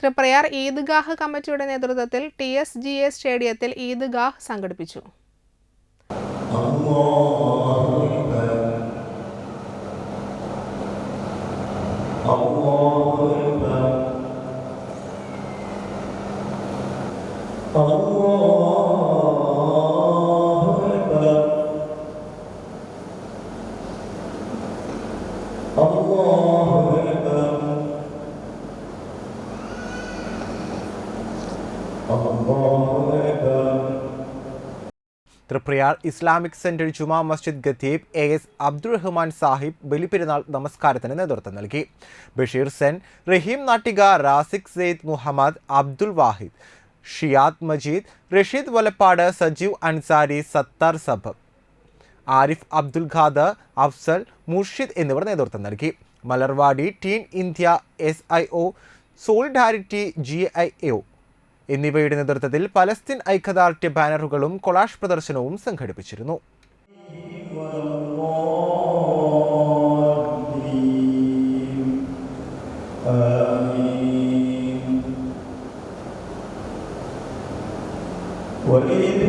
തൃപ്രയാർ ഈദ്ഗാഹ് കമ്മിറ്റിയുടെ നേതൃത്വത്തിൽ T S G A സ്റ്റേഡിയത്തിൽ ഈദ്ഗാഹ് സംഘടിപ്പിച്ചു. തൃപ്രയാർ ഇസ്ലാമിക് സെന്റർ ജുമാ മസ്ജിദ് ഖത്തീബ് എ എസ് അബ്ദുൾ റഹ്മാൻ സാഹിബ് ബലിപ്പെരുന്നാൾ നമസ്കാരത്തിന് നേതൃത്വം നൽകി. ബഷീർ സെൻ റഹീം നാട്ടിക റാസിഖ് സെയ്ദ് മുഹമ്മദ് അബ്ദുൽ വാഹിദ് ഷിയാദ് മജീദ് റഷീദ് വലപ്പാട് സജീവ് അൻസാരി സത്താർ സബ് ആരിഫ് അബ്ദുൽ ഖാദർ അഫ്സൽ മുർഷിദ് എന്നിവർ നേതൃത്വം നൽകി. Malarvadi teen India S I O solidarity G I O എന്നിവയുടെ നേതൃത്വത്തിൽ പലസ്തീൻ ഐക്യദാർഢ്യ ബാനറുകളും കൊളാഷ് പ്രദർശനവും സംഘടിപ്പിച്ചിരുന്നു وإذ